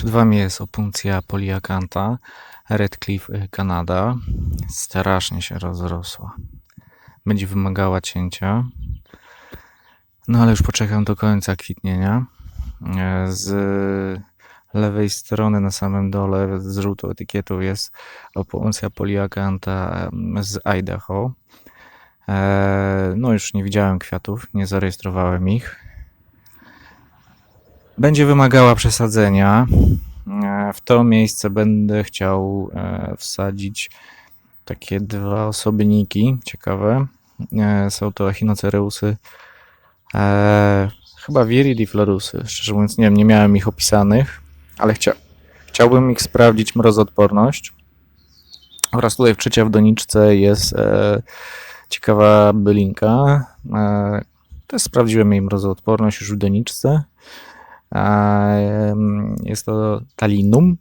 Przed Wami jest opuncja poliakanta Redcliffe y, Canada. Strasznie się rozrosła. Będzie wymagała cięcia. No ale już poczekam do końca kwitnienia. E, Z lewej strony na samym dole z żółtą etykietą jest opuncja poliakanta z Idaho. E, No już nie widziałem kwiatów, nie zarejestrowałem ich. Będzie wymagała przesadzenia. E, W to miejsce będę chciał e, wsadzić takie dwa osobniki ciekawe. E, Są to echinocereusy. Chyba viridiflorusy. Szczerze mówiąc, nie wiem, nie miałem ich opisanych, ale chcia, chciałbym ich sprawdzić mrozoodporność. Oraz tutaj w trzecia w doniczce jest ciekawa bylinka. Też sprawdziłem jej mrozoodporność już w doniczce. Jest to Talinum.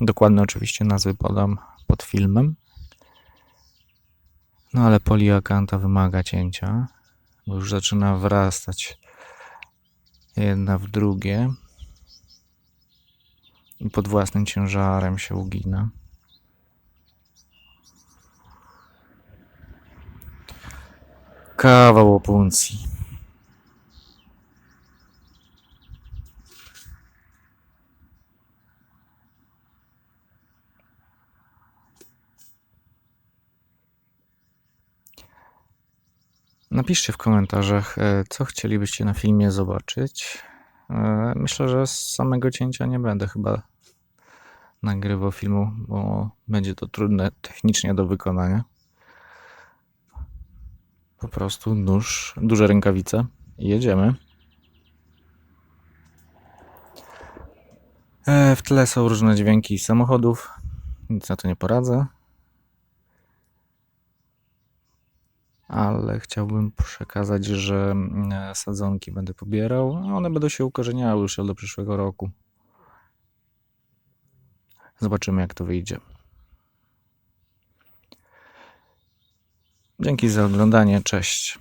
Dokładne oczywiście nazwy podam pod filmem. No ale poliakanta wymaga cięcia, bo już zaczyna wrastać jedna w drugie i pod własnym ciężarem się ugina. Kawał opuncji. Napiszcie w komentarzach, e, co chcielibyście na filmie zobaczyć. E, Myślę, że z samego cięcia nie będę chyba nagrywał filmu, bo będzie to trudne technicznie do wykonania. Po prostu nóż, duże rękawice i jedziemy. E, W tle są różne dźwięki samochodów, nic na to nie poradzę. Ale chciałbym przekazać, że mm, sadzonki będę pobierał. a One będą się ukorzeniały już do przyszłego roku. Zobaczymy, jak to wyjdzie. Dzięki za oglądanie. Cześć.